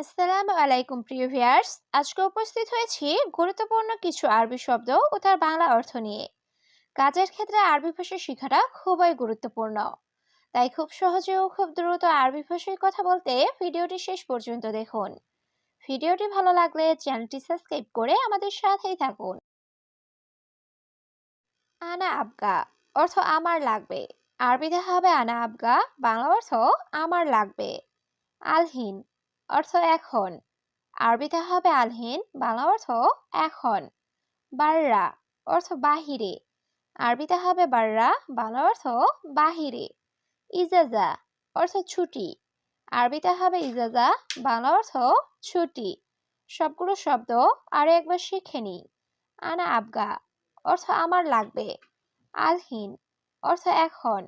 আসসালামু আলাইকুম, প্রিয় ভিউয়ার্স। আজকে উপস্থিত হয়েছি গুরুত্বপূর্ণ কিছু আরবি শব্দ ও তার বাংলা অর্থ নিয়ে। কাজের ক্ষেত্রে আরবি ভাষা শেখাটা খুবই গুরুত্বপূর্ণ। তাই খুব সহজে ও খুব দ্রুত আরবি ভাষায় কথা বলতে ভিডিওটি শেষ পর্যন্ত দেখুন। ভিডিওটি ভালো লাগলে চ্যানেলটি সাবস্ক্রাইব করে আমাদের সাথেই থাকুন। আনা আবগা অর্থ আমার লাগবে। আরবিতে হবে আনা আবগা, বাংলা অর্থ আমার লাগবে। আলহিন অর্থ এখন। আরবিতে হবে আলহিন, বাংলা অর্থ এখন। বাররা, অর্থ বাহিরে। আরবিতে হবে বাররা, বাংলা অর্থ বাহিরে। ইজাজা, অর্থ ছুটি। আরবিতে হবে ইজাজা, বাংলা অর্থ ছুটি। সবগুলো শব্দ আরও একবার শিখে নি আনা আবগা, অর্থ আমার লাগবে। আলহিন, অর্থ এখন।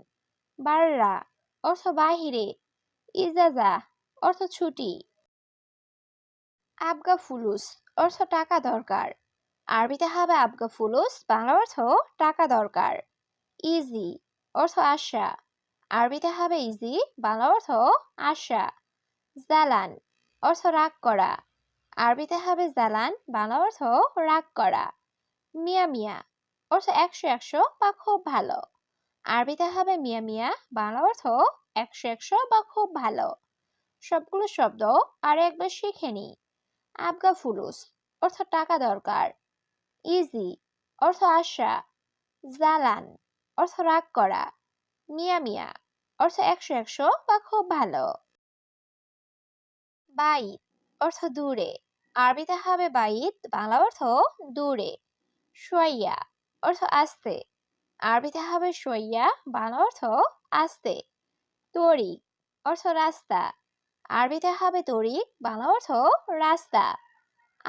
বাররা, অর্থ বাহিরে। ইজাজা, অর্থ ছুটি। আবগা ফুলুস অর্থ টাকা দরকার। আরবিতে হবে আবগা ফুলুস বাংলা অর্থ টাকা দরকার। ইজি অর্থ আশা। আরবিতে হবে ইজি বাংলা অর্থ আশা। জালান অর্থ রাগ করা। আরবিতে হবে জালান বাংলা অর্থ রাগ করা। মিয়া মিয়া অর্থ একশো একশো বা খুব ভালো। আরবিতে হবে মিয়া মিয়া বাংলা অর্থ একশো একশো বা খুব ভালো। সবগুলো শব্দ আর একবার শিখে নিই। আবগা ফুলুস, অর্থ টাকা দরকার। ইজি, অর্থ আশা। জালান, অর্থ রাগ করা। মিয়া মিয়া, অর্থ একশো একশো বা খুব ভালো। বাইত, অর্থ দূরে। আরবিতে হবে বাইত, বাংলা অর্থ দূরে। সোয়াইয়া, অর্থ আস্তে। আরবিতে হবে সোয়াইয়া, বাংলা অর্থ আস্তে। তরি অর্থ রাস্তা। আরবিতে হবে তরিক বাংলা অর্থ রাস্তা।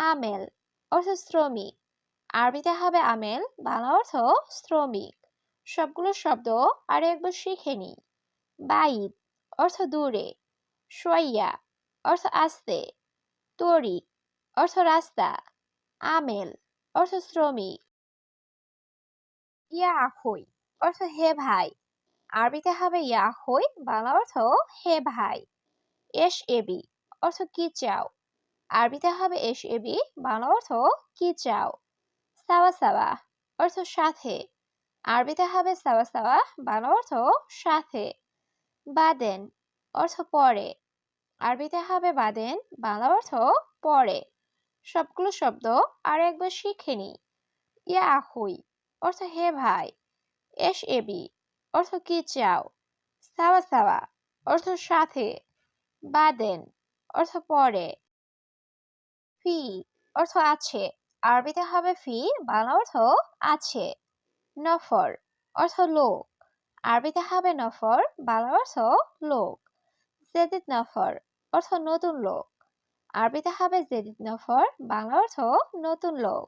আমেল অর্থ শ্রমিক। আরবিতে হবে আমেল, বাংলা অর্থ শ্রমিক। সবগুলো শব্দ আর একবার শিখে নি বাইদ অর্থ দূরে। সোয়াইয়া অর্থ আস্তে। তরিক অর্থ রাস্তা। আমেল অর্থ শ্রমিক। ইয়া আখই অর্থ হে ভাই। আরবিতে হবে ইয়া আখই বাংলা অর্থ হে ভাই। এস এবি অর্থ কি চাও? আরবিতে হবে এস এবি বাংলা অর্থ কি চাও? সাওয়া সাওয়া, অর্থ সাথে। আরবিতে হবে সাওয়া সাওয়া, বাংলা অর্থ সাথে। বাদেন, অর্থ পরে। আরবিতে হবে বাদেন, বাংলা অর্থ পরে। সবগুলো শব্দ আর একবার শিখে নি। ইয়া আহুই অর্থ হে ভাই। এস এবি অর্থ কি চাও? সাওয়া সাওয়া, অর্থ সাথে। বাদেন, অর্থ পরে। ফি, অর্থ আছে। আরবিতে হবে ফি, বাংলা অর্থ আছে। নফর, অর্থ লোক। আরবিতে হবে নফর, বাংলা অর্থ লোক। জেদিদ নফর, অর্থ নতুন লোক। আরবিতে হবে জেদিদ নফর, বাংলা অর্থ নতুন লোক।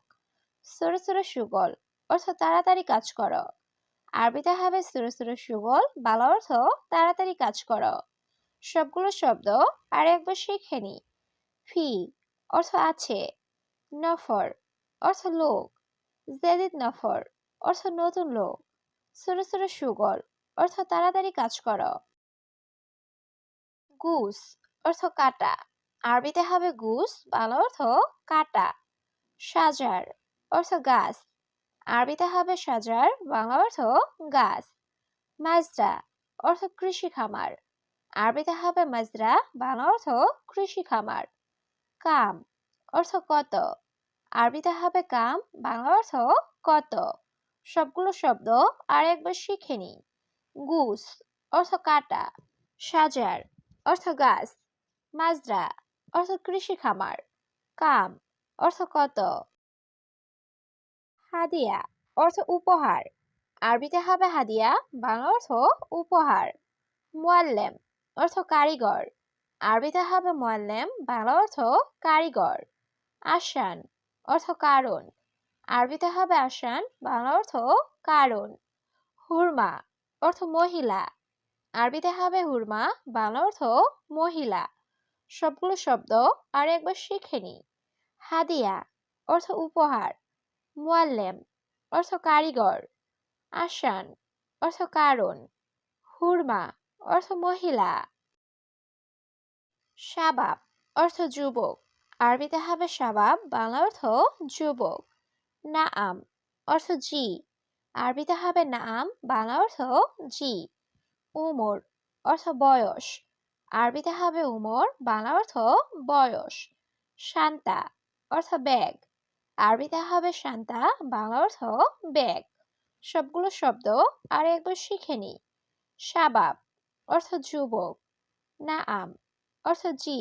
সুরে সুরে সুগল, অর্থ তাড়াতাড়ি কাজ করো। আরবিতে হবে সুরে সুরে সুগল, বাংলা অর্থ তাড়াতাড়ি কাজ করো। সবগুলো শব্দ আর একবার শিখে নি ফি অর্থ আছে নফর, অর্থ লোক। জেদিদ নফর, অর্থ নতুন লোক। ছোট ছোট সুগল, অর্থ তাড়াতাড়ি কাজ কর। গুস, অর্থ কাটা। আরবিতে হবে গুস, বাংলা অর্থ কাটা। সাজার, অর্থ গাছ। আরবিতে হবে সাজার, বাংলা অর্থ গাছ। মাজরা, অর্থ কৃষি খামার। আরবিতে হবে মাজরা, বাংলা অর্থ কৃষি খামার। কাম, অর্থ কত? আরবিতে হবে কাম, বাংলা অর্থ কত? সবগুলো শব্দ আর একবার শিখে নি গুস, অর্থ কাটা। সাজার, অর্থ গাছ। মাজরা, অর্থ কৃষি খামার। কাম, অর্থ কত? হাদিয়া, অর্থ উপহার। আরবিতে হবে হাদিয়া, বাংলা অর্থ উপহার। মোয়াল্লেম অর্থ কারিগর। আরবিতে হবে মোয়াল্লেম, বাংলা অর্থ কারিগর। আসান, অর্থ কারণ। আরবিতে হবে আসান, বাংলা অর্থ কারণ। হুরমা, অর্থ মহিলা। আরবিতে হবে হুরমা, বাংলা অর্থ মহিলা। সবগুলো শব্দ আর একবার শিখে নি হাদিয়া, অর্থ উপহার। মোয়াল্লেম, অর্থ কারিগর। আসান, অর্থ কারণ। হুরমা অর্থ মহিলা শাবাব, অর্থ যুবক। আরবিতে হবে শাবাব, বাংলা অর্থ যুবক। নাআম, অর্থ জি। আরবিতে হবে নাআম, বাংলা অর্থ জি। উমর, অর্থ বয়স। আরবিতে হবে উমর, বাংলা অর্থ বয়স। শান্তা, অর্থ ব্যাগ। আরবিতে হবে শান্তা, বাংলা অর্থ ব্যাগ। সবগুলো শব্দ আর একবার শিখে নি। শাবাব অর্থ যুবক। নাআম, অর্থ জি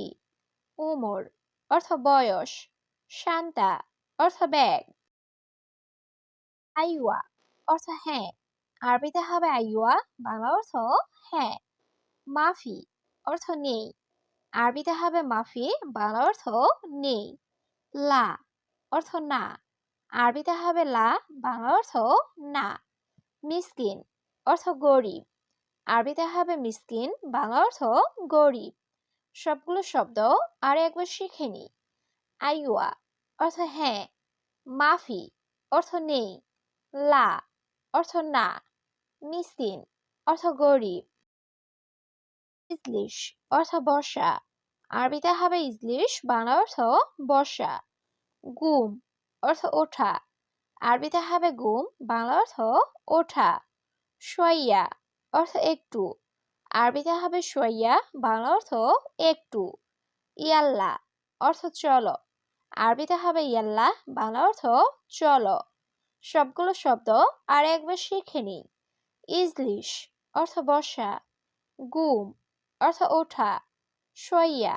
উমর, অর্থ বয়স। শান্তা, অর্থ ব্যাগ। আইওয়া অর্থ হ্যাঁ। আরবিতে হবে আইওয়া বাংলা অর্থ হ্যাঁ। মাফি, অর্থ নেই। আরবিতে হবে মাফি, বাংলা অর্থ নেই। লা, অর্থ না। আরবিতে হবে লা, বাংলা অর্থ না। মিসকিন, অর্থ গরিব। আরবিতে হবে মিসকিন, বাংলা অর্থ গরিব। সবগুলো শব্দ আর একবার শিখে নি আইওয়া অর্থ হ্যাঁ মাফি অর্থ নেই, লা অর্থ না, মিসকিন অর্থ গরিব। ইজলিশ অর্থ বর্ষা আরবিতে হবে ইজলিশ, বাংলা অর্থ বর্ষা। গুম অর্থ ওঠা আরবিতে হবে গুম, বাংলা অর্থ ওঠা। সইয়া অর্থ একটু। আরবিতে হবে সইয়া বাংলা অর্থ একটু। ইয়াল্লা, অর্থ চলো। আরবিতে হবে ইয়াল্লা, বাংলা অর্থ চলো। সবগুলো শব্দ আর একবার শিখে নিই। ইজলিশ, অর্থ বসা। গুম, অর্থ ওঠা। সইয়া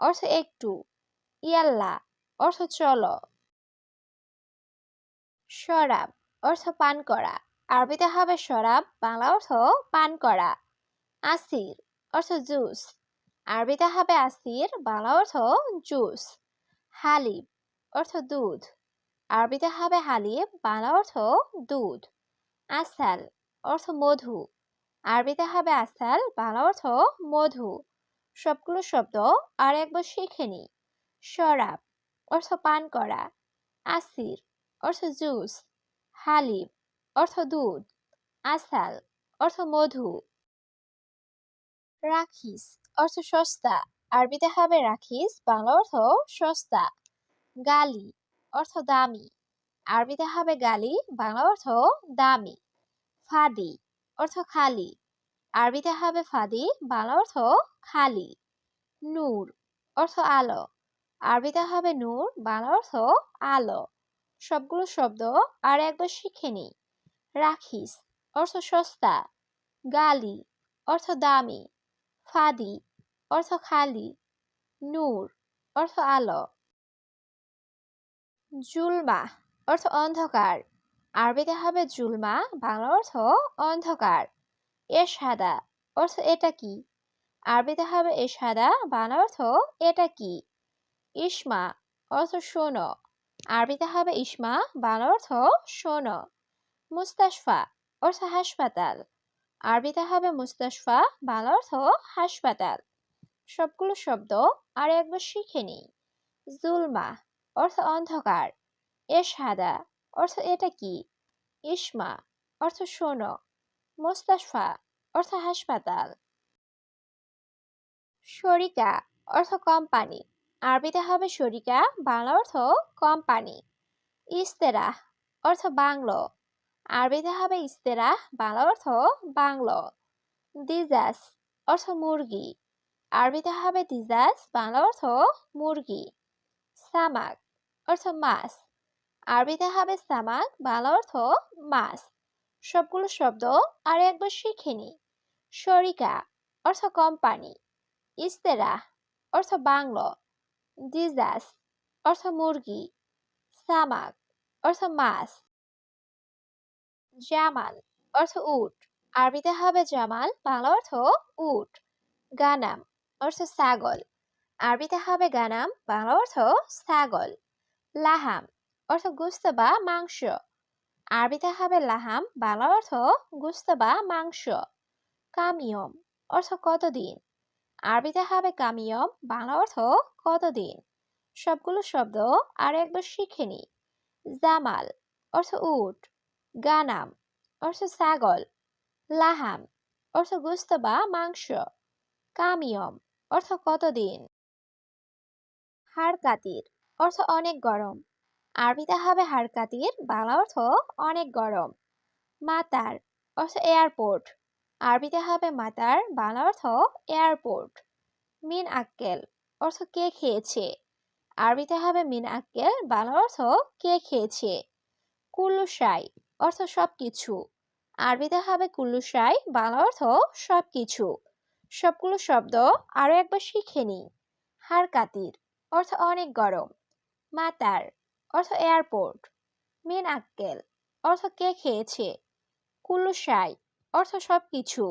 অর্থ একটু। ইয়াল্লা, অর্থ চলো। শরাব, অর্থ পান করা। আরবিতে হবে শরাব, বাংলা অর্থ পান করা। আসির অর্থ জুস। আরবিতে হবে আসির, বাংলা অর্থ জুস। হালিব অর্থ দুধ। আরবিতে হবে হালিব বাংলা অর্থ দুধ। আসাল অর্থ মধু। আরবিতে হবে আসাল, বাংলা অর্থ মধু। সবগুলো শব্দ আর একবার শিখে নি শরাব অর্থ পান করা। আসির অর্থ জুস। হালিব অর্থ দুধ আসাল অর্থ মধু। রাখিস, অর্থ সস্তা। আরবিতে হবে রাখিস, বাংলা অর্থ সস্তা। গালি, অর্থ দামি। আরবিতে হবে গালি, বাংলা অর্থ দামি। ফাদি, অর্থ খালি। আরবিতে হবে ফাদি, বাংলা অর্থ খালি। নূর, অর্থ আলো। আরবিতে হবে নূর, বাংলা অর্থ আলো। সবগুলো শব্দ আর একবার শিখে নি। রাখিস, অর্থ সস্তা, গালি, অর্থ দামি, ফাদি, অর্থ খালি, নূর, অর্থ আলো। জুলমা, অর্থ অন্ধকার। আরবিতে হবে জুলমা, বাংলা অর্থ অন্ধকার। এ সাদা অর্থ এটা কি? আরবিতে হবে এশহাদা বাংলা অর্থ এটা কি? ইসমা, অর্থ শোনো। আরবিতে হবে ইসমা, বাংলা অর্থ শোনো। মুস্তাশফা, অর্থ হাসপাতাল। আরবিতে হবে মুস্তাশফা, বাংলা অর্থ হাসপাতাল। সবগুলো শব্দ আর একবার শিখে নিই। জুলমা, অর্থ অন্ধকার। এশহাদা, অর্থ এটা কি? ইসমা অর্থ শোনো। মোস্তাশফা, অর্থ হাসপাতাল। শরিকা, অর্থ কোম্পানি। আরবিতে হবে শরিকা, বাংলা অর্থ কোম্পানি। ইস্তেরা অর্থ বাংলো। আরবিতে হবে ইস্তেরাহ বাংলা অর্থ বাংলো। দিজাস অর্থ মুরগি। আরবিতে হবে দিজাস, বাংলা অর্থ মুরগি। সামাক অর্থ মাছ। আরবিতে হবে সামাক, বাংলা অর্থ মাছ। সবগুলো শব্দ আর একবার শিখে নি। শরিকা অর্থ কোম্পানি। ইস্তেরা অর্থ বাংলো। দিজাস অর্থ মুরগি। সামাক অর্থ মাছ। জামাল অর্থ উট। আরবিতে হবে জামাল, বাংলা অর্থ উট। গানাম অর্থ ছাগল। আরবিতে হবে গানাম, বাংলা অর্থ ছাগল। লাহাম অর্থ গুস্ত বা মাংস। আরবিতে হবে লাহাম, বাংলা অর্থ গুস্ত বা মাংস। কামিয়ম অর্থ কতদিন? আরবিতে হবে কামিয়ম, বাংলা অর্থ কতদিন? সবগুলো শব্দ আর একবার শিখে নি জামাল অর্থ উট। গানাম, অর্থ ছাগল। লাহাম, অর্থ গুস্ত বা মাংস। কামিয়ম, অর্থ কতদিন। হাড়কাতির, অর্থ অনেক গরম। আরবিতে হবে হাড়কাতির, বাংলা অর্থ অনেক গরম। মাতার, অর্থ এয়ারপোর্ট। আরবিতে হবে মাতার, বাংলা অর্থ এয়ারপোর্ট। মিন আক্কেল, অর্থ কে খেয়েছে। আরবিতে হবে মিন আক্কেল, বাংলা অর্থ কে খেয়েছে। কুল্লুসাই অর্থ সব কিছু আরবিতে হবে কুল্লুসাই বাংলা অর্থ সব কিছু সবগুলো শব্দ আরও একবার শিখে নিই। হারকাতির অর্থ অনেক গরম। মাতার, অর্থ এয়ারপোর্ট। মেন আক্কেল অর্থ কে খেয়েছে। কুল্লুসাই অর্থ সব কিছু